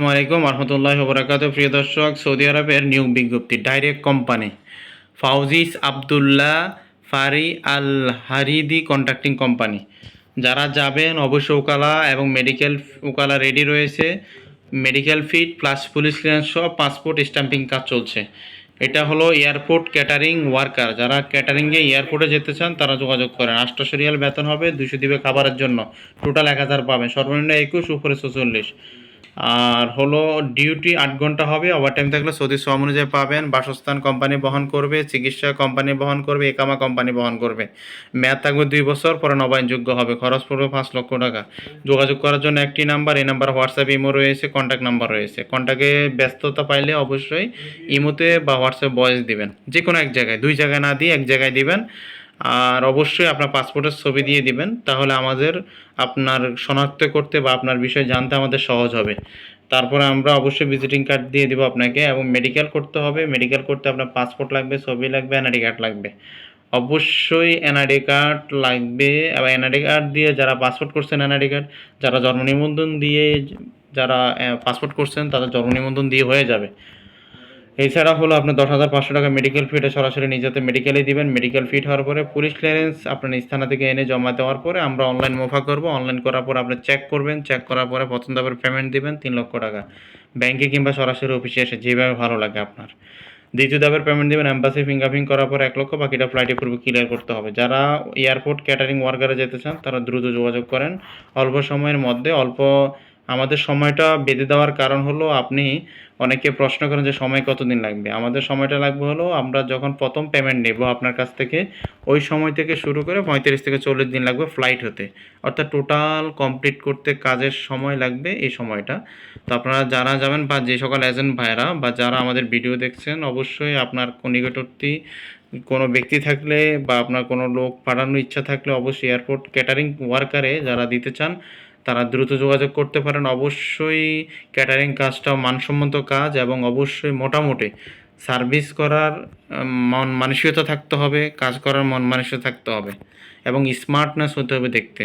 আসসালামু আলাইকুম, রহমতুল্লাহ বরাকাত। প্রিয় দর্শক, সৌদি আরবের নিয়োগ বিজ্ঞপ্তি ডাইরেক্ট কোম্পানি ফাউজিস Abdullah ফারি Al Haridi contracting company যারা যাবেন অবশ্য উকালা এবং মেডিকেল উকালা রেডি রয়েছে। Medical fit plus police clearance সহ পাসপোর্ট স্ট্যাম্পিং কাজ চলছে। এটা হলো এয়ারপোর্ট ক্যাটারিং ওয়ার্কার যারা ক্যাটারিংয়ে এয়ারপোর্টে যেতে চান, তারা যোগাযোগ করেন। আটশো রিয়াল বেতন হবে দুশো দিবে খাবারের জন্য। টোটাল এক হাজার পাবেন। সর্বনিম্ন একুশ, উপরে চৌচল্লিশ। আর হলো ডিউটি আট ঘণ্টা হবে ওভার টাইম থাকলে সৌদি শ্রম অনুযায়ী পাবেন, বাসস্থান কোম্পানি বহন করবে, চিকিৎসা কোম্পানি বহন করবে, একামা কোম্পানি বহন করবে। মেয়াদ থাকবে দুই বছর, পরে নবায়নযোগ্য হবে। খরচ পড়বে পাঁচ লক্ষ টাকা। যোগাযোগ করার জন্য একটি নাম্বার এই নাম্বার হোয়াটসঅ্যাপ ইমো রয়েছে কন্ট্যাক্ট নাম্বার রয়েছে। কন্ট্যাক্টে ব্যস্ততা পাইলে অবশ্যই ইমোতে বা হোয়াটসঅ্যাপ ভয়েস দিবেন। যে কোনো এক জায়গায়, দুই জায়গায় না দিয়ে এক জায়গায় দিবেন। আর অবশ্যই আপনার পাসপোর্টের ছবি দিয়ে দিবেন, তাহলে আমাদের আপনার শনাক্ত করতে বা আপনার বিষয়ে জানতে আমাদের সহজ হবে। তারপরে আমরা অবশ্যই ভিজিটিং কার্ড দিয়ে দিব আপনাকে এবং মেডিকেল করতে হবে। মেডিকেল করতে আপনার পাসপোর্ট লাগবে, ছবি লাগবে এনআইডি কার্ড লাগবে। অবশ্যই এনআইডি কার্ড লাগবে, এবং এনআইডি কার্ড দিয়ে যারা পাসপোর্ট করছেন এনআইডি কার্ড যারা জন্ম নিবন্ধন দিয়ে যারা পাসপোর্ট করছেন, তাদের জন্ম নিবন্ধন দিয়ে হয়ে যাবে। এছাড়া হলো আপনার দশ হাজার পাঁচশো টাকা মেডিকেল ফিটা সরাসরি নিজেতে মেডিকেলে দিবেন। মেডিকেল ফিট হওয়ার পরে পুলিশ ক্লিয়ারেন্স আপনার নিজ থানা থেকে এনে জমা দেওয়ার পরে আমরা অনলাইন মোফা করব। অনলাইন করার পর আপনি চেক করবেন। চেক করার পরে পছন্দ হবে পেমেন্ট দিবেন তিন লক্ষ টাকা। ব্যাংকে কিংবা সরাসরি অফিসে এসে যেভাবে ভালো লাগে আপনার। দ্বিতীয় দাবের পেমেন্ট দেবেন অ্যাম্বাসি ফিঙ্গারপ্রিন্ট করার পর এক লক্ষ, বাকিটা ফ্লাইটে পূর্বে ক্লিয়ার করতে হবে। যারা এয়ারপোর্ট ক্যাটারিং ওয়ার্কারে যেতে চান, তারা দ্রুত যোগাযোগ করেন। অল্প সময়ের মধ্যে, অল্প আমাদের সময়টা বেঁধে দেওয়ার কারণ হলো আপনি অনেকে প্রশ্ন করেন যে সময় কতদিন লাগবে? আমাদের সময়টা লাগবে হলো আমরা যখন প্রথম পেমেন্ট নেব আপনার কাছ থেকে, ওই সময় থেকে শুরু করে পঁয়ত্রিশ থেকে চল্লিশ দিন লাগবে ফ্লাইট হতে। অর্থাৎ টোটাল কমপ্লিট করতে কাজের সময় লাগবে এই সময়টা। তো আপনারা যারা যাবেন বা যে সকল এজেন্ট ভাইরা বা যারা আমাদের ভিডিও দেখছেন, অবশ্যই আপনার নিকটবর্তী কোনো ব্যক্তি থাকলে বা আপনার কোনো লোক পাঠানোর ইচ্ছা থাকলে অবশ্যই এয়ারপোর্ট ক্যাটারিং ওয়ার্কারে যারা দিতে চান তারা দ্রুত যোগাযোগ করতে পারেন। অবশ্যই ক্যাটারিং কাজটাও মানসম্মত কাজ এবং অবশ্যই মোটামুটি সার্ভিস করার মন মানসিকতা থাকতে হবে, কাজ করার মন মানসিকতা থাকতে হবে এবং স্মার্টনেস হতে হবে দেখতে।